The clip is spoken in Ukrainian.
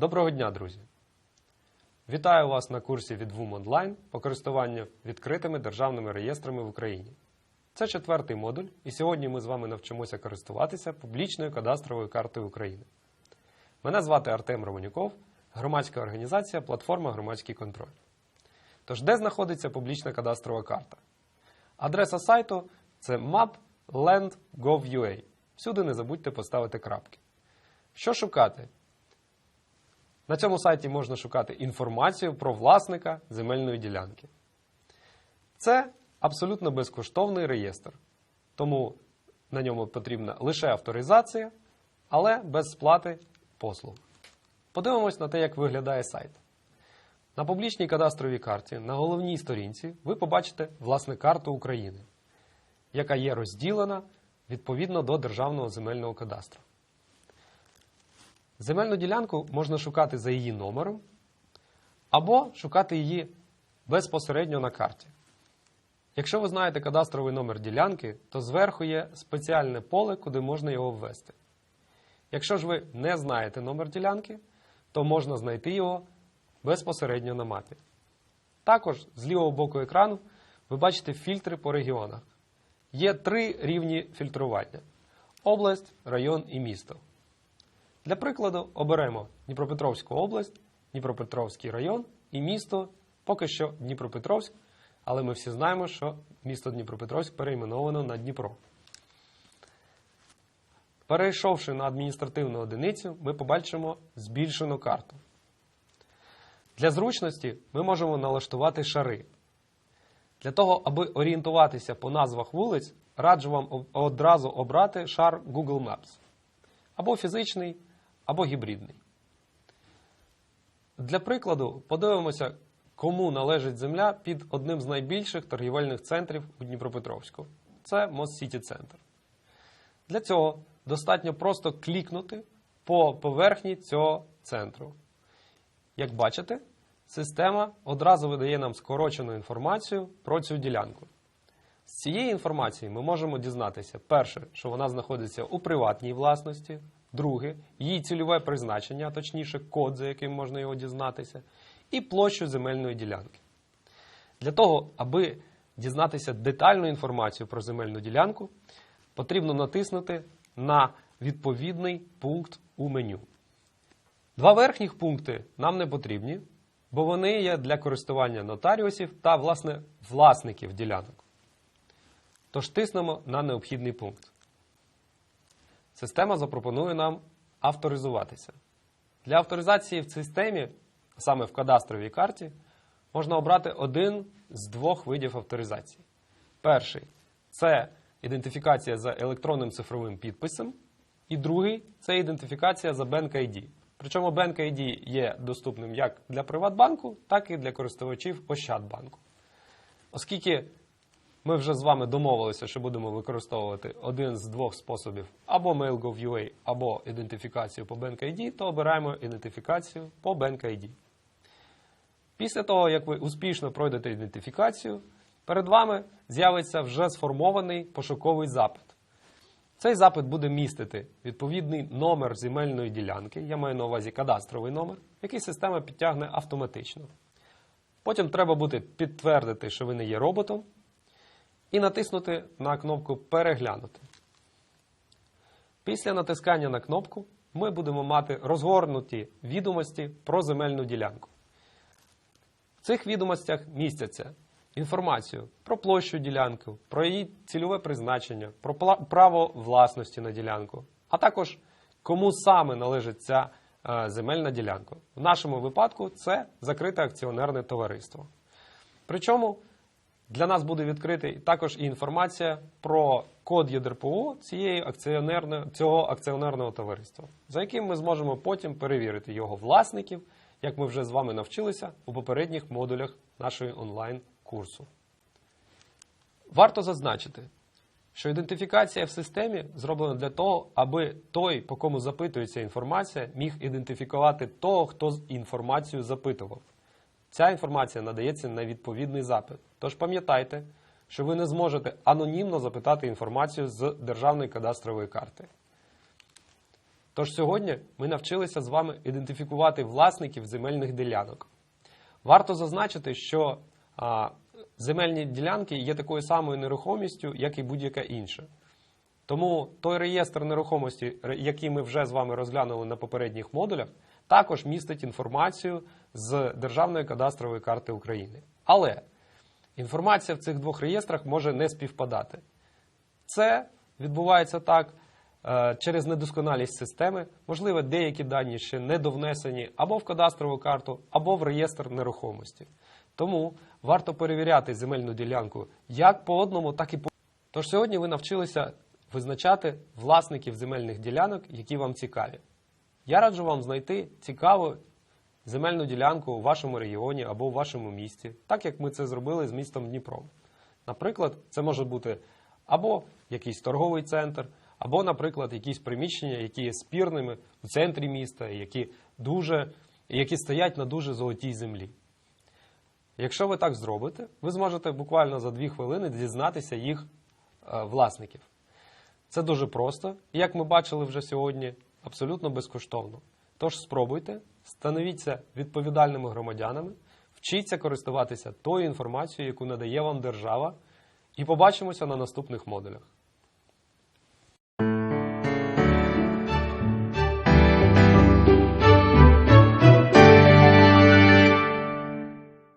Доброго дня, друзі! Вітаю вас на курсі від ВУМ онлайн по користуванню відкритими державними реєстрами в Україні. Це четвертий модуль, і сьогодні ми з вами навчимося користуватися публічною кадастровою картою України. Мене звати Артем Романюков, громадська організація Платформа Громадський контроль. Тож, де знаходиться публічна кадастрова карта? Адреса сайту це map.land.gov.ua. Всюди не забудьте поставити крапки. Що шукати? На цьому сайті можна шукати інформацію про власника земельної ділянки. Це абсолютно безкоштовний реєстр, тому на ньому потрібна лише авторизація, але без сплати послуг. Подивимось на те, як виглядає сайт. На публічній кадастровій карті на головній сторінці ви побачите власне карту України, яка є розділена відповідно до Державного земельного кадастру. Земельну ділянку можна шукати за її номером, або шукати її безпосередньо на карті. Якщо ви знаєте кадастровий номер ділянки, то зверху є спеціальне поле, куди можна його ввести. Якщо ж ви не знаєте номер ділянки, то можна знайти його безпосередньо на мапі. Також з лівого боку екрану ви бачите фільтри по регіонах. Є три рівні фільтрування: область, район і місто. Для прикладу, оберемо Дніпропетровську область, Дніпропетровський район і місто поки що Дніпропетровськ, але ми всі знаємо, що місто Дніпропетровськ перейменовано на Дніпро. Перейшовши на адміністративну одиницю, ми побачимо збільшену карту. Для зручності ми можемо налаштувати шари. Для того, аби орієнтуватися по назвах вулиць, раджу вам одразу обрати шар Google Maps. Або фізичний, або гібридний. Для прикладу, подивимося, кому належить земля під одним з найбільших торгівельних центрів у Дніпропетровську. Це Мост Сіті Центр. Для цього достатньо просто клікнути по поверхні цього центру. Як бачите, система одразу видає нам скорочену інформацію про цю ділянку. З цієї інформації ми можемо дізнатися, перше, що вона знаходиться у приватній власності, друге, її цільове призначення, а точніше, код, за яким можна його дізнатися, і площу земельної ділянки. Для того, аби дізнатися детальну інформацію про земельну ділянку, потрібно натиснути на відповідний пункт у меню. Два верхніх пункти нам не потрібні, бо вони є для користування нотаріусів та, власне, власників ділянок. Тож тиснемо на необхідний пункт. Система запропонує нам авторизуватися. Для авторизації в системі, саме в кадастровій карті, можна обрати один з двох видів авторизації. Перший це ідентифікація за електронним цифровим підписом, і другий це ідентифікація за Bank ID. Причому Bank ID є доступним як для Приватбанку, так і для користувачів Ощадбанку. Оскільки ми вже з вами домовилися, що будемо використовувати один з двох способів або Mail.gov.ua, або ідентифікацію по BankID, то обираємо ідентифікацію по BankID. Після того, як ви успішно пройдете ідентифікацію, перед вами з'явиться вже сформований пошуковий запит. Цей запит буде містити відповідний номер земельної ділянки, я маю на увазі кадастровий номер, який система підтягне автоматично. Потім треба буде підтвердити, що ви не є роботом, і натиснути на кнопку Переглянути. Після натискання на кнопку ми будемо мати розгорнуті відомості про земельну ділянку. В цих відомостях містяться інформацію про площу ділянки, про її цільове призначення, про право власності на ділянку, а також кому саме належить ця е, земельна ділянка. В нашому випадку це закрите акціонерне товариство. Причому для нас буде відкритий також і інформація про код ЄДРПО цієї акціонерної, цього акціонерного товариства, за яким ми зможемо потім перевірити його власників, як ми вже з вами навчилися у попередніх модулях нашої онлайн-курсу. Варто зазначити, що ідентифікація в системі зроблена для того, аби той, по кому запитується інформація, міг ідентифікувати того, хто інформацію запитував. Ця інформація надається на відповідний запит. Тож пам'ятайте, що ви не зможете анонімно запитати інформацію з Державної кадастрової карти. Тож сьогодні ми навчилися з вами ідентифікувати власників земельних ділянок. Варто зазначити, що земельні ділянки є такою самою нерухомістю, як і будь-яка інша. Тому той реєстр нерухомості, який ми вже з вами розглянули на попередніх модулях, також містить інформацію з Державної кадастрової карти України. Але інформація в цих двох реєстрах може не співпадати. Це відбувається так е, через недосконалість системи. Можливо, деякі дані ще не довнесені або в кадастрову карту, або в реєстр нерухомості. Тому варто перевіряти земельну ділянку як по одному, так і по Тож сьогодні ви навчилися визначати власників земельних ділянок, які вам цікаві. Я раджу вам знайти цікаву земельну ділянку у вашому регіоні або у вашому місті, так як ми це зробили з містом Дніпром. Наприклад, це може бути або якийсь торговий центр, або, наприклад, якісь приміщення, які є спірними у центрі міста, які, дуже, які стоять на дуже золотій землі. Якщо ви так зробите, ви зможете буквально за дві хвилини дізнатися їх е, власників. Це дуже просто, і як ми бачили вже сьогодні, абсолютно безкоштовно. Тож спробуйте, становіться відповідальними громадянами, вчіться користуватися тою інформацією, яку надає вам держава, і побачимося на наступних модулях.